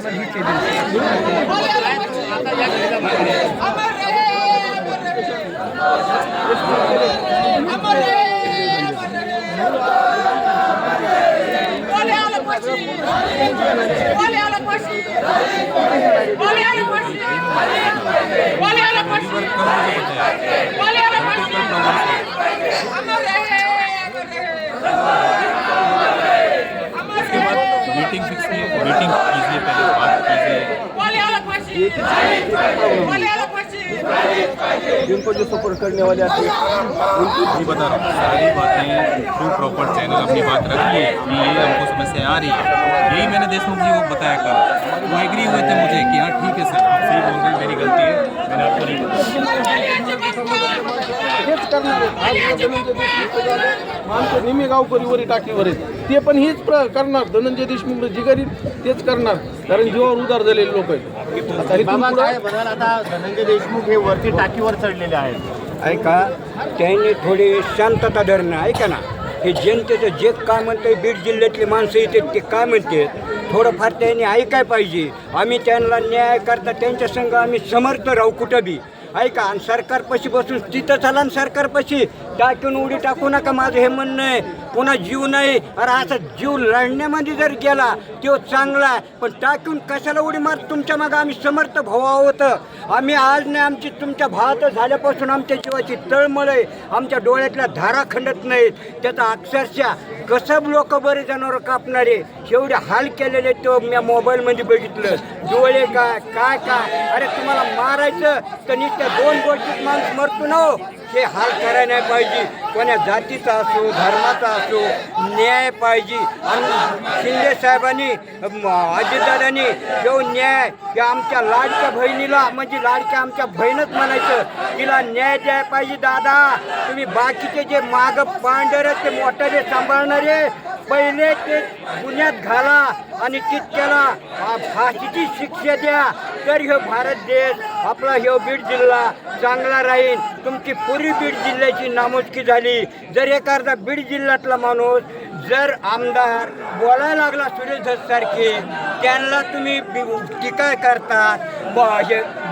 আমার मीटिंग कीजिए पहले बात कीजिए। जिनको जो सपोर्ट करने वाले आते हैं। नहीं बता रहा हूँ सारी बातें थ्रू प्रॉपर चैनल अपनी बात रखिए कि ये हमको समस्या आ रही है। यही मैंने देशमुख जी को बताया कल। वो एग्री हुए थे मुझे कि हाँ ठीक है सर आप सही बोल रहे हैं मेरी गलती है मैंने आपको नहीं बताया हेच करणार आज देशमुख आमच्या निमे गावकरी वरी टाकीवर आहेत ते पण हेच प्र करणार. धनंजय देशमुख जिगारी तेच करणार. कारण जीवावर उदार झालेले लोक आहेत. आता इथून बाबा पुढं- काय म्हणाल आता धनंजय देशमुख हे वरती टाकीवर चढलेले आहेत. ऐका त्यांनी थोडी शांतता धरणं ऐका ना. हे जनतेचं जे काय म्हणते बीड जिल्ह्यातली माणसं येतात ते काय म्हणते थोडंफार त्यांनी ऐकाय पाहिजे. आम्ही त्यांना न्याय करता त्यांच्या संघ आम्ही समर्थ राहू कुठं बी. ऐका आणि सरकारपाशी बसून तिथं चला ना सरकारपाशी टाकून उडी टाकू नका माझं हे म्हणणं आहे. पुन्हा जीव नाही. अरे असा जीव लढण्यामध्ये जर गेला तो चांगला आहे. पण टाकून कशाला उडी मार तुमच्या मागं आम्ही समर्थ भाऊ आहोत. आम्ही आज नाही आमची तुमच्या भावात झाल्यापासून आमच्या जीवाची तळमळ आहे. आमच्या डोळ्यातल्या धारा खंडत नाहीत. त्याचा अक्षरशः कसं लोक बरे जनावर कापणारे. एवढे हाल केलेले तो मी मोबाईलमध्ये बघितलं. डोळे काय काय काय? अरे तुम्हाला मारायचं तर नुसत्या दोन गोष्टीत माणूस मरतो ना हो. हे हाल करायला नाही पाहिजे. कोण्या जातीचा असो धर्माचा असो न्याय पाहिजे. आणि शिंदे साहेबांनी अजितदादांनी जो न्याय या आमच्या लाडक्या बहिणीला म्हणजे लाडक्या आमच्या बहिणच म्हणायचं तिला न्याय द्यायला पाहिजे दादा. तुम्ही बाकीचे जे माग पांढरे ते मोठाले सांभाळणारे पहिले ते गुन्ह्यात घाला आणि तितक्याला फाशीची शिक्षा द्या. तर ह्यो भारत देश आपला ह्यो बीड जिल्हा चांगला राहील तुमची पुरी बीड जिल्ह्याची नामुष्की झाली. जर एखादा बीड जिल्ह्यातला माणूस जर आमदार बोलायला लागला सुरेश धस सारखे त्यांना तुम्ही टीका करतात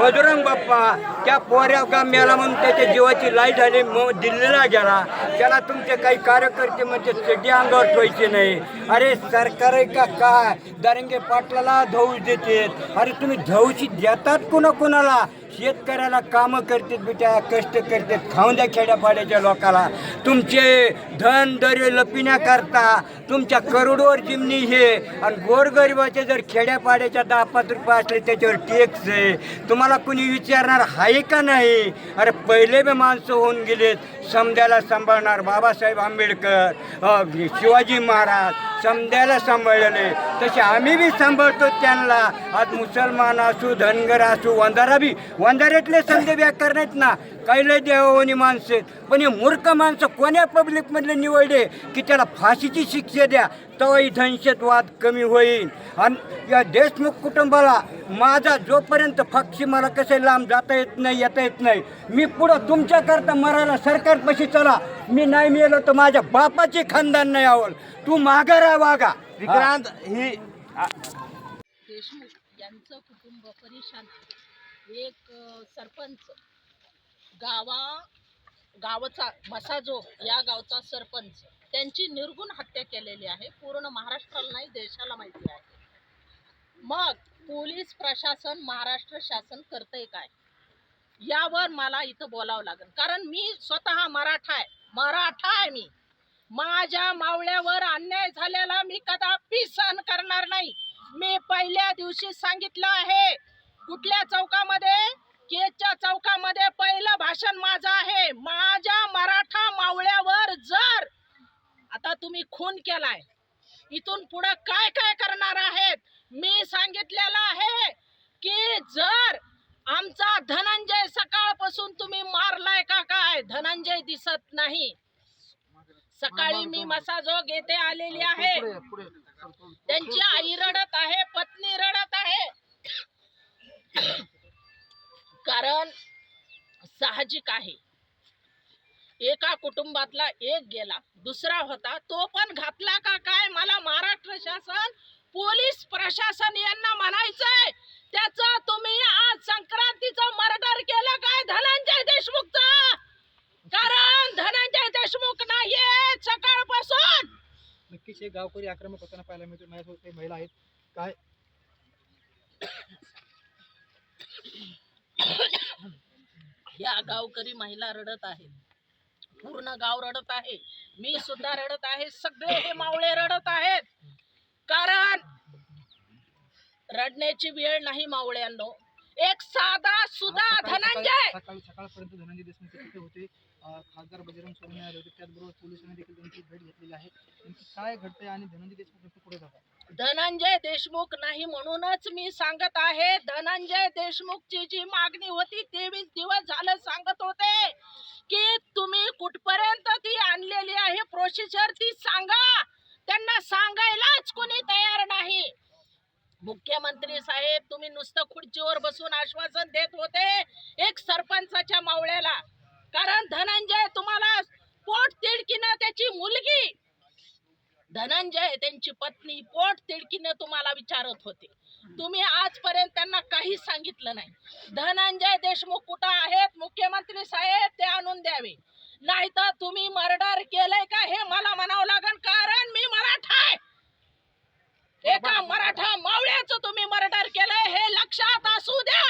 बजरंग बाप्पा त्या पोऱ्या गाम्याला म्हणून त्याच्या जीवाची लाई झाली मग दिल्लीला गेला. त्याला तुमचे काही कार्यकर्ते म्हणजे चड्डी अंगावर ठेवायचे नाही. अरे सरकार आहे का काय? दरंगे पाटलाला धौस देते अरे तुम्ही धौशी देतात कुणा कुणाला? शेतकऱ्याला कामं करतात बिट्या कष्ट करतात. खाऊन द्या खेड्यापाड्याच्या लोकाला. तुमचे धन दरे लपिण्याकरता तुमच्या करोडोवर जिमनी हे आणि गोरगरिबाचे जर खेड्यापाड्याच्या दहा पाच रुपये असले त्याच्यावर टॅक्स आहे. तुम्हाला कुणी विचारणार आहे का नाही? अरे पहिले बी माणसं होऊन गेलेत. समद्याला सांभाळणार बाबासाहेब आंबेडकर शिवाजी महाराज समधायला सांभाळलं नाही. तसे आम्ही बी सांभाळतो त्यांना. आज मुसलमान असू धनगर असू वंधारा बी. वंधाऱ्यातले संधी व्याकर नाहीत ना. काही लय देवानी माणसं पण हे मूर्ख माणसं कोण्या पब्लिकमधले निवडले की त्याला फाशीची शिक्षा द्या? तेव्हाही दहशतवाद कमी होईल आणि या देशमुख कुटुंबाला माझा जोपर्यंत पक्षी मला कसे लांब जाता येत नाही येता येत नाही मी पुढं तुमच्याकरता मरायला सरकारपाशी चला. मी नाही मिळालो तर माझ्या बापाचे खानदान नाही आवड तू माघार आहे वागा. विक्रांत ही. देशमुख यांचं कुटुंब परेशान आहे. एक अ, सरपंच गावा गावाचा मसाजो या गावचा सरपंच. त्यांची निर्गुण हत्या केलेली आहे. पूर्ण महाराष्ट्राला नाही देशाला माहिती आहे. मग पोलीस प्रशासन महाराष्ट्र शासन करतंय काय? यावर मला इथं बोलावं लागेल. कारण मी स्वतः मराठा आहे. मराठा आहे मी. माझ्या मावळ्यावर अन्याय झालेला मी कदापि सहन करणार नाही. मी पहिल्या दिवशी सांगितलं आहे कुठल्या चौकामध्ये? केजच्या चौकामध्ये पहिलं भाषण माझं आहे. माझ्या मराठा मावळ्यावर जर आता तुम्ही खून केलाय. इथून पुढं काय काय करणार आहेत? मी सांगितलेलं आहे की जर आमचा धनंजय सकाळपासून तुम्ही मारलाय का काय? धनंजय दिसत नाही. सकाळी मी मसाजोग येथे आलेली आहे. त्यांची आई रडत आहे पत्नी रडत आहे. कारण साहजिक आहे. एका कुटुंबातला एक गेला दुसरा होता तो पण घातला का काय? मला महाराष्ट्र शासन पोलीस प्रशासन यांना म्हणायचंय. त्याचा तुम्ही आज संक्रांतीचा मर्डर केला काय धनंजय देशमुखचा? कारण धनंजय देशमुख नाहीये सकाळपासून. नक्कीच एक गावकरी आक्रमक होताना पाहायला मिळते माझ्यासोबत काही महिला आहेत. काय? या गावकरी महिला रडत आहेत. पूर्ण गाव रडत आहे. मी सुद्धा रडत आहे. सगळे हे मावळे रडत आहेत. कारण रडण्याची वेळ नाही मावळ्यांनो. एक साधा सकाळी- धनंजय! सकाळी सकाळी सकाळपर्यंत धनंजय देशमुख तिथे होते. खासदार बजरंग सोनवणे आले होते. त्याचबरोबर पोलिसांनी देखील त्यांची भेट घेतलेली आहे. नेमकी काय घडतंय आणि धनंजय देशमुख पुढे जातात? धनंजय देशमुख नाही म्हणूनच मी सांगत आहे धनंजय देशमुखची जी मागणी होती तेवीस दिवस झालं सांगत होते की तुम्ही कुठपर्यंत ती आणलेली आहे प्रोसिजर ती सांगा. त्यांना सांगायलाच कोणी तयार नाही. मुख्यमंत्री साहेब तुम्ही नुसतं खुर्चीवर बसून आश्वासन देत होते एक सरपंचाच्या मावळ्याला. कारण धनंजय तुम्हाला पोट तिडकीनं त्याची मुलगी धनंजय त्यांची पत्नी पोट तिडकीनं तुम्हाला विचारत होते. तुम्ही आजपर्यंत त्यांना काही सांगितलं नाही. धनंजय देशमुख कुठं आहेत? मुख्यमंत्री साहेब ते आणून द्यावे. नाहीतर तुम्ही मर्डर केलंय का हे मला म्हणावं लागेल कारण मी मराठा आहे. एका मराठा मावळ्याचं तुम्ही मर्डर केलंय हे लक्षात असू द्या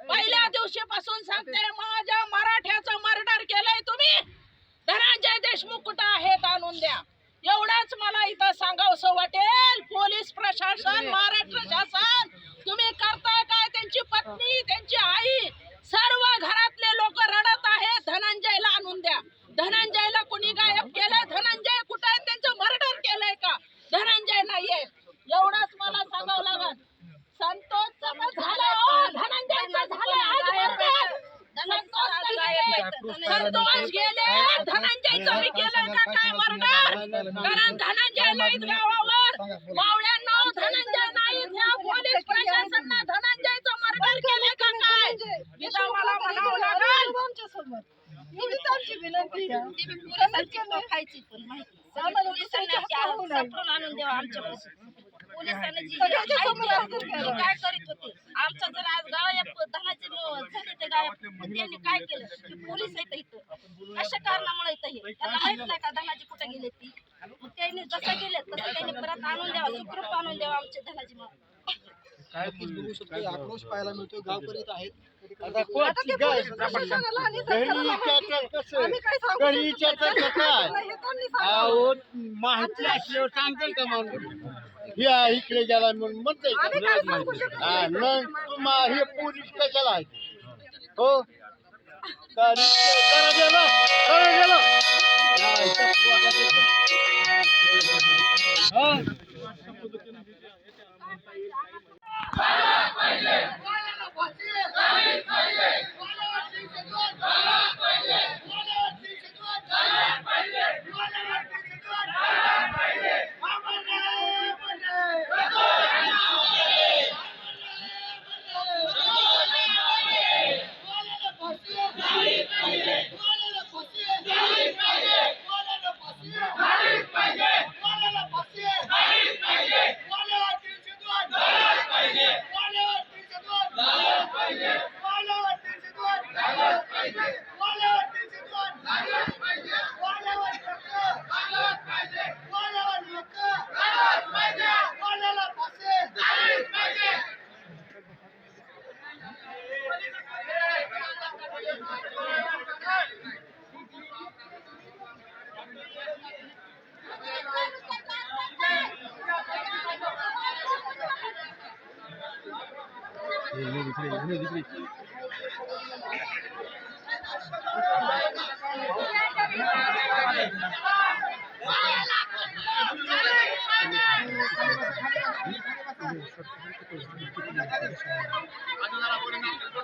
पहिल्या दिवशीपासून सांगते माझ्या मराठ्याचं मर्डर केलंय तुम्ही धनंजय देशमुख कुठं आहेत आणून द्या एवढंच मला इथं सांगावंसं वाटेल पोलीस प्रशासन महाराष्ट्र शासन तुम्ही करताय काय त्यांची पत्नी त्यांची आई सर्व घरातले लोक रडत आहेत धनंजयला आणून द्या धनंजयला कोणी गायब केलंय धनंजय कुठे आहे त्यांचं मर्डर केलंय का धनंजय नाहीये एवढंच मला सांगावं लागत संतोष झालं हो, धनंजयचं झालं आज मर्डर. संतोष तर गेले. संतोष गेले मी केलं का काय मर्डर कारण धनंजय नाहीत गावावर मावळ्यांना धनंजय नाहीत ह्या पोलीस प्रशासनानं धनंजयचं मर्डर केलं का काय इथं मला म्हणावं लागल पोलिसांनी जी काय करीत होते? आमचं जर आज गायब धनाचे झाले ते गायब त्यांनी काय केलं? की पोलीस आहेत इथं. अशा कारणामुळे इथं हे. त्यांना माहीत नाही का धनाजी कुठे गेले ती? मग त्यांनी जसं गेले तसं त्यांनी परत आणून द्यावा सुखरूप आणून द्यावा आमचे धनाजी मग नक्कीच बघू शकतो. आक्रोश पाहायला मिळतोय. आहेत. आता घरी कसं घरी अहो माहिती असल्यावर का माणूस? या इकडे गेला म्हणून म्हणताय का? हा, मग तुम्हा हे पोलीस कशाला आहेत? हो? का गेला गेला. नाही. हा? पाहिजे.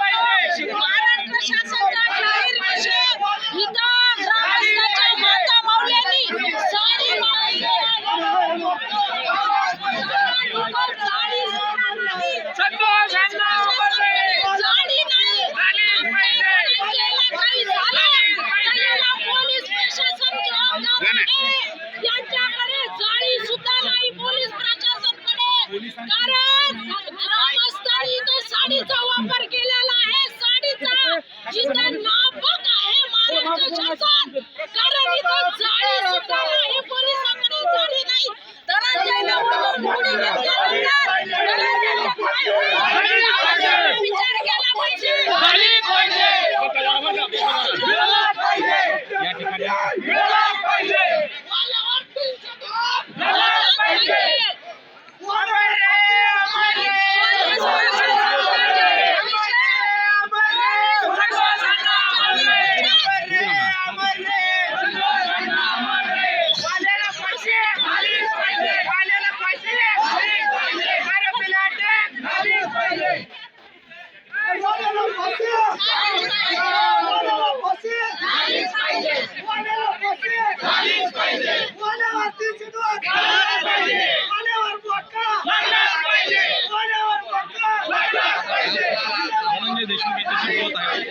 महाराष्ट्र शासनाचा जाहीर विषय इथं ग्रामस्थांच्या माता माऊल्यांनी साडी साडी नाही पोलीस प्रशासन जबाबदार आहे यांच्याकडे जाळी सुद्धा नाही पोलीस प्रशासनकडे कारण ग्रामस्थांनी इथं साडीचा वापर केलेला आहे साडीचा जिथं नापक आहे महाराष्ट्र शासन कारण इथं जाळी सुद्धा नाही पोलिसांकडे जाळी नाही धनंजयला वरून उडी घेतल्यानंतर धनंजयला काय होईल? यावर विचार केला पाहिजे वाल्यावर तीनशे दिवस मिळाला पाहिजे. धनंजय देशमुख यांच्याशी बोलत आहे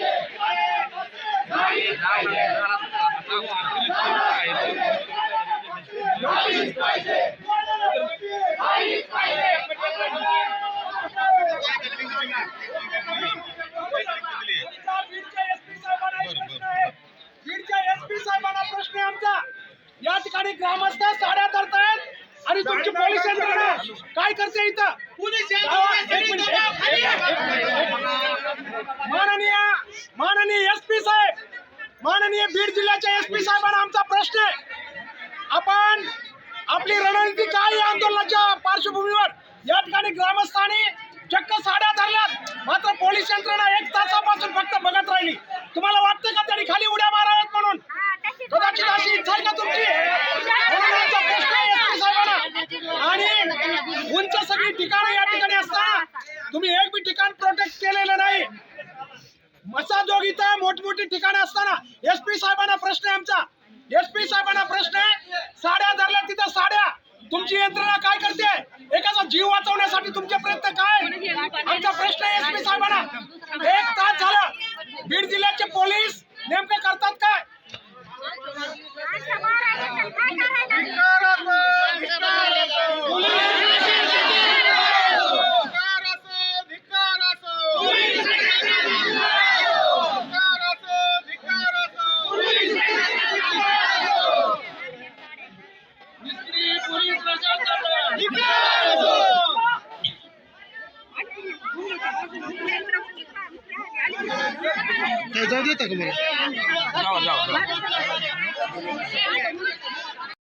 बीडच्या एसपी साहेबांना प्रश्न आहे आमचा या ठिकाणी ग्रामस्थ साड्या धरतायत आणि तुमची पोलीस यंत्रणा काय करते इथं? माननीय माननीय एस पी साहेब माननीय बीड जिल्ह्याच्या एस पी साहेबांना आमचा प्रश्न आहे. आपण आपली रणनीती काय या आंदोलनाच्या पार्श्वभूमीवर? या ठिकाणी ग्रामस्थांनी चक्क साड्या धरल्यात. मात्र पोलीस यंत्रणा एक तासापासून फक्त बघत राहिली. तुम्हाला वाटतं का त्यांनी खाली उड्या माराव्यात म्हणून? कदाचित अशी इच्छा आहे का तुमची? म्हणून आमचा प्रश्न आहे साहेबांना. तुमच्या सगळी ठिकाणं या ठिकाणी असताना तुम्ही एक बी ठिकाण प्रोटेक्ट केलेलं नाही. मसाजोग इथं मोठमोठी ठिकाणं असताना एस पी साहेबांना प्रश्न आहे आमचा. एसपी साहेबांना प्रश्न आहे साड्या धरल्या तिथं साड्या. तुमची यंत्रणा काय करते? एकाचा जीव वाचवण्यासाठी तुमचे प्रयत्न काय? आमचा प्रश्न आहे एसपी साहेबांना. एक तास झाला. बीड जिल्ह्याचे पोलीस नेमकं करतात काय?